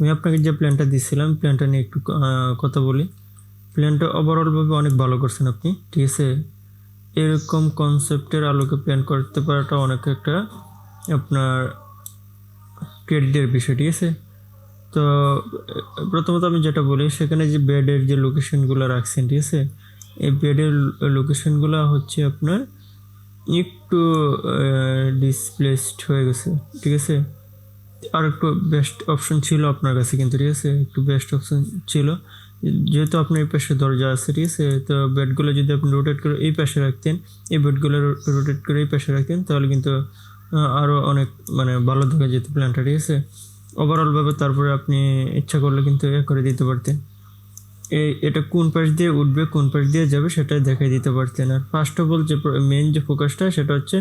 আমি আপনাকে যে প্ল্যানটা দিছিলাম প্ল্যানটা নিয়ে একটু কথা বলি। প্ল্যানটা ওভারঅলভাবে অনেক ভালো করছেন আপনি, ঠিক আছে? এরকম কনসেপ্টের আলোকে প্ল্যান করতে পারাটা অনেক একটা আপনার ক্রেডিটের বিষয়, ঠিক আছে? তো, প্রথমত আমি যেটা বলি, সেখানে যে বেডের যে লোকেশনগুলো রাখছেন, ঠিক আছে? এই বেডের লোকেশনগুলো হচ্ছে আপনার একটু ডিসপ্লেসড হয়ে গেছে, ঠিক আছে? আর একটু বেস্ট অপশন ছিল আপনার কাছে কিন্তু, ঠিক আছে? একটু বেস্ট অপশন ছিল। যেহেতু আপনার এই পাশে দরজা আছে, ঠিক আছে? তো বেডগুলো যদি আপনি রোটেট করে এই পাশে রাখতেন, এই বেডগুলো রোটেট করে এই পাশে রাখতেন, তাহলে কিন্তু আরও অনেক মানে ভালো দেখা যেত প্ল্যানটা ঠিক আছে? ওভারঅলভাবে তারপরে আপনি ইচ্ছা করলে কিন্তু এ করে দিতে পারতেন। এই এটা কোন পাশ দিয়ে উঠবে, কোন পাশ দিয়ে যাবে সেটা দেখাই দিতে পারতেন আর ফার্স্ট অফ অল যে মেন যে ফোকাসটা সেটা হচ্ছে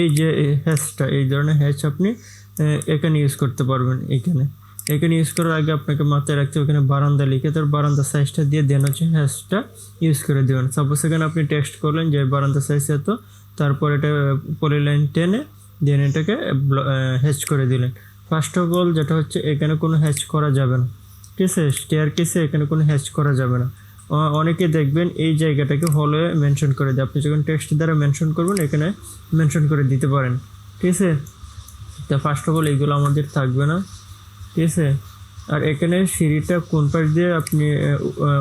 এই যে হ্যাচটা এই ধরনের হ্যাচ আপনি এখানে ইউজ করতে পারবেন এখানে। এখানে ইউজ করার আগে আপনাকে মাথায় রাখতে হবে বারান্দা লিখে, তার বারান্দা সাইজটা দিয়ে দেন হচ্ছে হ্যাচটা ইউজ করে দেবেন। সাপোজ এখানে আপনি টেক্সট করলেন যে বারান্দা সাইজ এত, তারপর এটা পলি লাইন টেনে দেন এটাকে হ্যাচ করে দিলেন। ফার্স্ট অফ অল যেটা হচ্ছে, এখানে কোনো হ্যাচ করা যাবে না। ঠিক আছে স্টেয়ার কেসে এখানে কোনো হ্যাচ করা যাবে না। অনেকে দেখবেন এই জায়গাটাকে হলে মেনশন করে দেয়। আপনি যখন টেক্সট দ্বারা মেনশন করবেন, এখানে মেনশন করে দিতে পারেন। ঠিক আছে? তা ফার্স্ট অফ অল এইগুলো আমাদের থাকবে না। ঠিক আছে? আর এখানে সিঁড়িটা কোন পাশ দিয়ে আপনি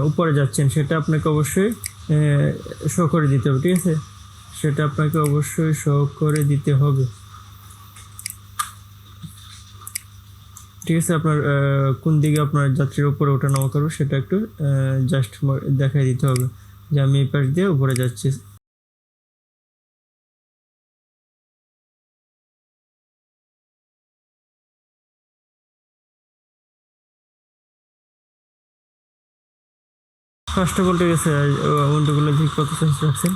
উপরে যাচ্ছেন, সেটা আপনাকে অবশ্যই শো করে দিতে হবে। ঠিক আছে? সেটা আপনাকে অবশ্যই শো করে দিতে হবে। ঠিক আছে, আপনার কোন দিকে আপনার যাত্রীর উপরে ওঠা নামা করব সেটা একটু জাস্ট দেখাই দিতে হবে। যে আমি এই পাশ দিয়ে উপরে যাচ্ছি। অল ঠিক আছে উইন্ডোগুলো ঠিক কত সাইজ রাখছেন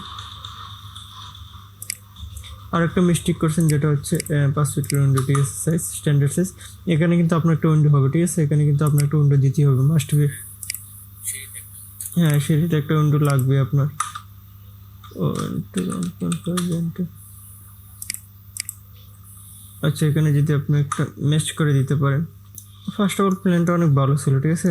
আর একটা মিস্টেক করছেন যেটা হচ্ছে পাঁচ ফিটের উইন্ডো ঠিক আছে সাইজ স্ট্যান্ডার্ড সাইজ এখানে কিন্তু আপনার একটা উইন্ডো হবে, ঠিক আছে? এখানে কিন্তু আপনার একটা উইন্ডো দিতেই হবে মাস্ট বি হ্যাঁ সেটাতে একটা উইন্ডো লাগবে আপনার. আচ্ছা এখানে যদি আপনি একটা মেশ করে দিতে পারেন। ফার্স্ট অফ অল প্ল্যানটা অনেক ভালো ছিল, ঠিক আছে?